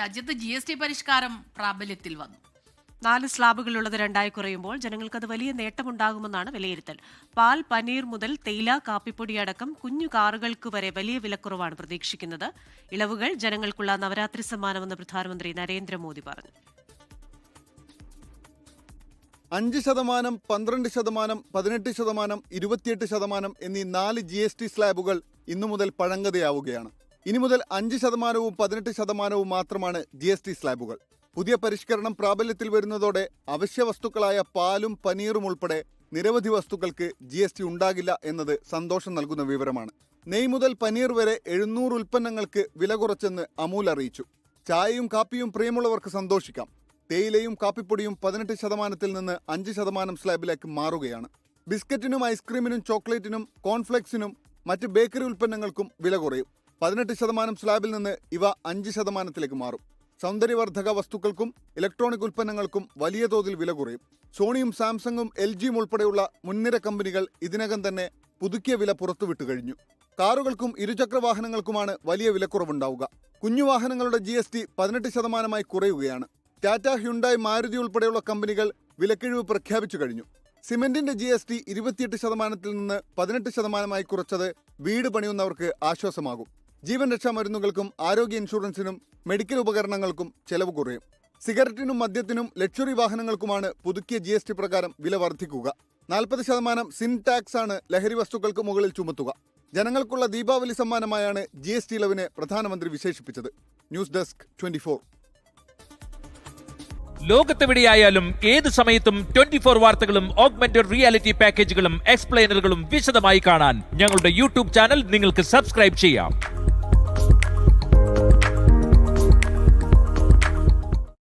രാജ്യത്ത് G S T പരിഷ്കാരം പ്രാബല്യത്തിൽ വന്നു. നാല് സ്ലാബുകളുള്ളത് രണ്ടായി കുറയുമ്പോൾ ജനങ്ങൾക്ക് അത് വലിയ നേട്ടമുണ്ടാകുമെന്നാണ് വിലയിരുത്തൽ. പാൽ പനീർ മുതൽ തേയില കാപ്പിപ്പൊടി അടക്കം കുഞ്ഞു കാറുകൾക്ക് വരെ വലിയ വിലക്കുറവാണ് പ്രതീക്ഷിക്കുന്നത്. ഇളവുകൾ ജനങ്ങൾക്കുള്ള നവരാത്രി സമ്മാനമെന്ന് പ്രധാനമന്ത്രി നരേന്ദ്രമോദി പറഞ്ഞു. അഞ്ച് ശതമാനം പന്ത്രണ്ട് ശതമാനം പതിനെട്ട് ശതമാനം ഇരുപത്തിയെട്ട് ശതമാനം എന്നീ നാല് ജി എസ് ടി സ്ലാബുകൾ ഇന്നു മുതൽ പഴങ്കതയാവുകയാണ് ഇനി മുതൽ അഞ്ച് ശതമാനവും പതിനെട്ട് ശതമാനവും മാത്രമാണ് ജി എസ് ടി സ്ലാബുകൾ. പുതിയ പരിഷ്കരണം പ്രാബല്യത്തിൽ വരുന്നതോടെ അവശ്യ വസ്തുക്കളായ പാലും പനീറും ഉൾപ്പെടെ നിരവധി വസ്തുക്കൾക്ക് ജി എസ് ടി ഉണ്ടാകില്ല എന്നത് സന്തോഷം നൽകുന്ന വിവരമാണ്. നെയ് മുതൽ പനീർ വരെ എഴുന്നൂറ് ഉൽപ്പന്നങ്ങൾക്ക് വില കുറച്ചെന്ന് അമൂൽ അറിയിച്ചു. ചായയും കാപ്പിയും പ്രിയമുള്ളവർക്ക് സന്തോഷിക്കാം. തേയിലയും കാപ്പിപ്പൊടിയും പതിനെട്ട് ശതമാനത്തിൽ നിന്ന് അഞ്ച് ശതമാനം സ്ലാബിലേക്ക് മാറുകയാണ്. ബിസ്ക്കറ്റിനും ഐസ്ക്രീമിനും ചോക്ലേറ്റിനും കോൺഫ്ലെക്സിനും മറ്റ് ബേക്കറി ഉൽപ്പന്നങ്ങൾക്കും വില കുറയും. പതിനെട്ട് ശതമാനം സ്ലാബിൽ നിന്ന് ഇവ അഞ്ച് ശതമാനത്തിലേക്ക് മാറും. സൗന്ദര്യവർദ്ധക വസ്തുക്കൾക്കും ഇലക്ട്രോണിക് ഉൽപ്പന്നങ്ങൾക്കും വലിയ തോതിൽ വില കുറയും. സോണിയും സാംസങ്ങും എൽ ജിയും ഉൾപ്പെടെയുള്ള മുൻനിര കമ്പനികൾ ഇതിനകം തന്നെ പുതുക്കിയ വില പുറത്തുവിട്ടു കഴിഞ്ഞു. കാറുകൾക്കും ഇരുചക്ര വാഹനങ്ങൾക്കുമാണ് വലിയ വിലക്കുറവുണ്ടാവുക കുഞ്ഞു വാഹനങ്ങളുടെ ജി എസ് ടി പതിനെട്ട് ശതമാനമായി കുറയുകയാണ്. ടാറ്റ ഹ്യുണ്ടായി മാരുതി ഉൾപ്പെടെയുള്ള കമ്പനികൾ വിലക്കിഴിവ് പ്രഖ്യാപിച്ചു കഴിഞ്ഞു. സിമെന്റിന്റെ ജി എസ് ടി ഇരുപത്തിയെട്ട് ശതമാനത്തിൽ നിന്ന് പതിനെട്ട് ശതമാനമായി കുറച്ചത് വീട് പണിയുന്നവർക്ക് ആശ്വാസമാകും. ജീവൻ രക്ഷാ മരുന്നുകൾക്കും ആരോഗ്യ ഇൻഷുറൻസിനും മെഡിക്കൽ ഉപകരണങ്ങൾക്കും ചെലവ് കുറയും. സിഗരറ്റിനും മദ്യത്തിനും ലക്ഷറി വാഹനങ്ങൾക്കുമാണ് പുതുക്കിയ ജി എസ് ടി പ്രകാരം വില വർദ്ധിക്കുക. നാൽപ്പത് ശതമാനം സിൻ ടാക്സ് ആണ് ലഹരി വസ്തുക്കൾക്ക് മുകളിൽ ചുമത്തുക. ജനങ്ങൾക്കുള്ള ദീപാവലി സമ്മാനമായാണ് ജി എസ് ടി ഇളവിനെ പ്രധാനമന്ത്രി വിശേഷിപ്പിച്ചത്. News desk twenty four. ലോകത്തെവിടെയായാലും ഏത് സമയത്തും ട്വന്റി ഫോർ വാർത്തകളും ഓഗ്മെന്റഡ് റിയാലിറ്റി പാക്കേജുകളും എക്സ്പ്ലെയിനറുകളും വിശദമായി കാണാൻ ഞങ്ങളുടെ യൂട്യൂബ് ചാനൽ നിങ്ങൾക്ക് സബ്സ്ക്രൈബ് ചെയ്യാം.